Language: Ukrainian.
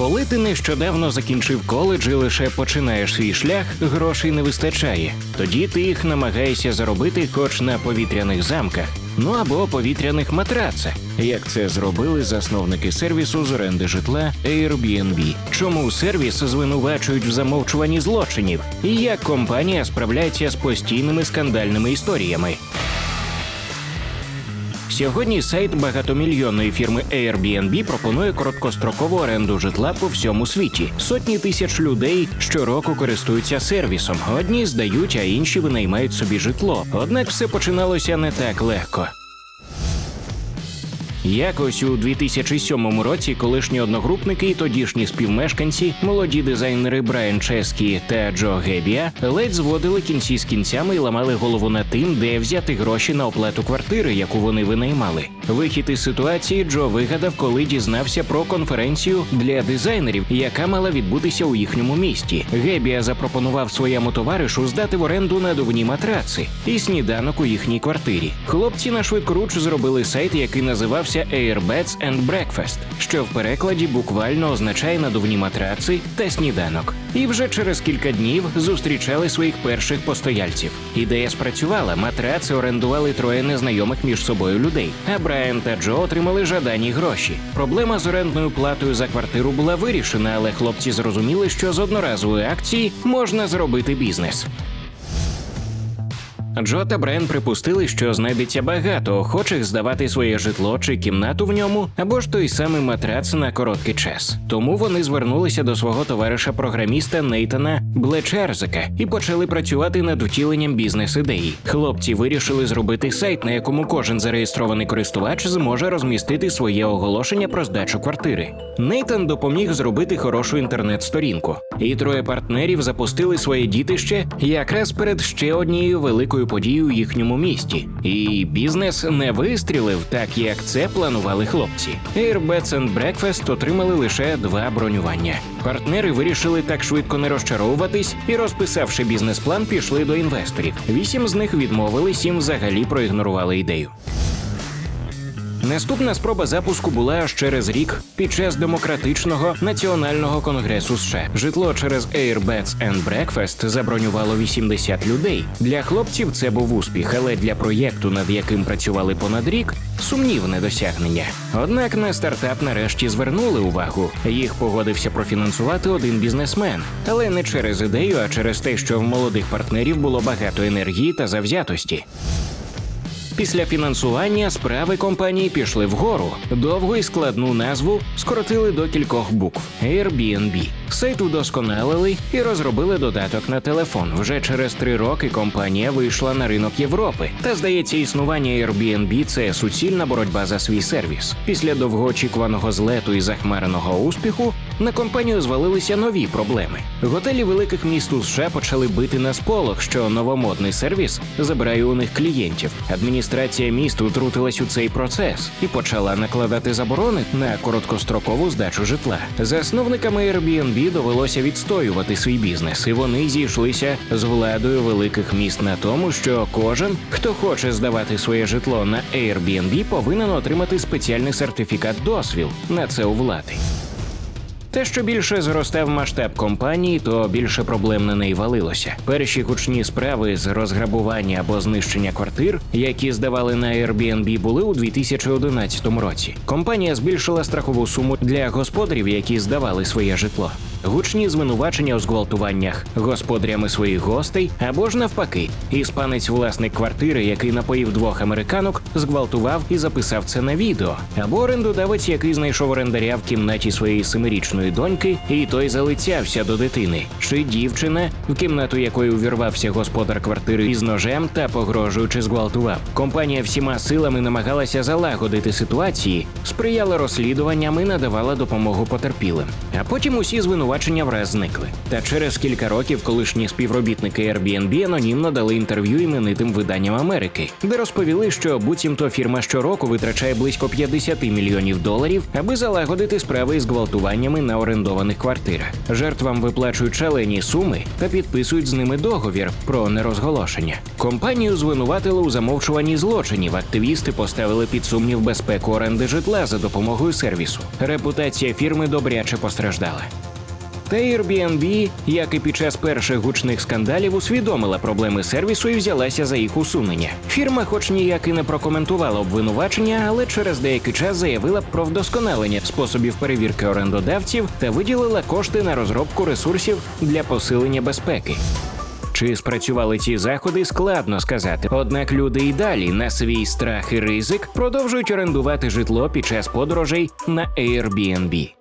Коли ти нещодавно закінчив коледж і лише починаєш свій шлях, грошей не вистачає. Тоді ти їх намагаєшся заробити хоч на повітряних замках, ну або повітряних матрацах, як це зробили засновники сервісу з оренди житла Airbnb. Чому сервіс звинувачують в замовчуванні злочинів, і як компанія справляється з постійними скандальними історіями. Сьогодні сайт багатомільйонної фірми Airbnb пропонує короткострокову оренду житла по всьому світі. Сотні тисяч людей щороку користуються сервісом. Одні здають, а інші винаймають собі житло. Однак все починалося не так легко. Якось у 2007 році колишні одногрупники і тодішні співмешканці, молоді дизайнери Брайан Ческі та Джо Гебія, ледь зводили кінці з кінцями і ламали голову над тим, де взяти гроші на оплату квартири, яку вони винаймали. Вихід із ситуації Джо вигадав, коли дізнався про конференцію для дизайнерів, яка мала відбутися у їхньому місті. Гебія запропонував своєму товаришу здати в оренду надувні матраци і сніданок у їхній квартирі. Хлопці на швидкоруч зробили сайт, який називався Airbeds and Breakfast, що в перекладі буквально означає надувні матраци та сніданок. І вже через кілька днів зустрічали своїх перших постояльців. Ідея спрацювала. Матраци орендували троє незнайомих між собою людей. А Брайан та Джо отримали жадані гроші. Проблема з орендною платою за квартиру була вирішена, але хлопці зрозуміли, що з одноразової акції можна зробити бізнес. Джо та Брен припустили, що знайдеться багато охочих здавати своє житло чи кімнату в ньому, або ж той самий матрац на короткий час. Тому вони звернулися до свого товариша-програміста Нейтана Блечерзика і почали працювати над втіленням бізнес-ідеї. Хлопці вирішили зробити сайт, на якому кожен зареєстрований користувач зможе розмістити своє оголошення про здачу квартири. Нейтан допоміг зробити хорошу інтернет-сторінку, і троє партнерів запустили своє дітище якраз перед ще однією великою подією у їхньому місті. І бізнес не вистрілив так, як це планували хлопці. Airbeds and Breakfast отримали лише два бронювання. Партнери вирішили так швидко не розчаровуватись і, розписавши бізнес-план, пішли до інвесторів. Вісім з них відмовили, сім взагалі проігнорували ідею. Наступна спроба запуску була аж через рік під час демократичного національного конгресу США. Житло через Airbeds and Breakfast забронювало 80 людей. Для хлопців це був успіх, але для проєкту, над яким працювали понад рік, сумнівне досягнення. Однак на стартап нарешті звернули увагу. Їх погодився профінансувати один бізнесмен, але не через ідею, а через те, що в молодих партнерів було багато енергії та завзятості. Після фінансування справи компанії пішли вгору. Довгу і складну назву скоротили до кількох букв Airbnb. Сайт удосконалили і розробили додаток на телефон. Вже через три роки компанія вийшла на ринок Європи. Та здається, існування Airbnb – це суцільна боротьба за свій сервіс. Після довгоочікуваного злету і захмареного успіху на компанію звалилися нові проблеми. Готелі великих міст у США почали бити на сполох, що новомодний сервіс забирає у них клієнтів. Адміністрація міст втрутилась у цей процес і почала накладати заборони на короткострокову здачу житла. Засновниками Airbnb довелося відстоювати свій бізнес, і вони зійшлися з владою великих міст на тому, що кожен, хто хоче здавати своє житло на Airbnb, повинен отримати спеціальний сертифікат дозвіл на це у влади. Те, що більше зростав масштаб компанії, то більше проблем на неї валилося. Перші гучні справи з розграбування або знищення квартир, які здавали на Airbnb, були у 2011 році. Компанія збільшила страхову суму для господарів, які здавали своє житло. Гучні звинувачення у зґвалтуваннях господарями своїх гостей або ж навпаки, іспанець власник квартири, який напоїв двох американок, зґвалтував і записав це на відео, або орендодавець, який знайшов орендаря в кімнаті своєї семирічної доньки, і той залицявся до дитини, чи дівчина, в кімнату якої увірвався господар квартири із ножем та погрожуючи зґвалтував. Компанія всіма силами намагалася залагодити ситуації, сприяла розслідуванням і надавала допомогу потерпілим. А потім усі звинувачення звинувачення враз зникли. Та через кілька років колишні співробітники Airbnb анонімно дали інтерв'ю іменитим виданням Америки, де розповіли, що буцімто фірма щороку витрачає близько 50 мільйонів доларів, аби залагодити справи із гвалтуваннями на орендованих квартирах. Жертвам виплачують шалені суми та підписують з ними договір про нерозголошення. Компанію звинуватили у замовчуванні злочинів. Активісти поставили під сумнів безпеку оренди житла за допомогою сервісу. Репутація фірми добряче постраждала. Та Airbnb, як і під час перших гучних скандалів, усвідомила проблеми сервісу і взялася за їх усунення. Фірма, хоч ніяк і не прокоментувала обвинувачення, але через деякий час заявила про вдосконалення способів перевірки орендодавців та виділила кошти на розробку ресурсів для посилення безпеки. Чи спрацювали ці заходи, складно сказати. Однак люди і далі на свій страх і ризик продовжують орендувати житло під час подорожей на Airbnb.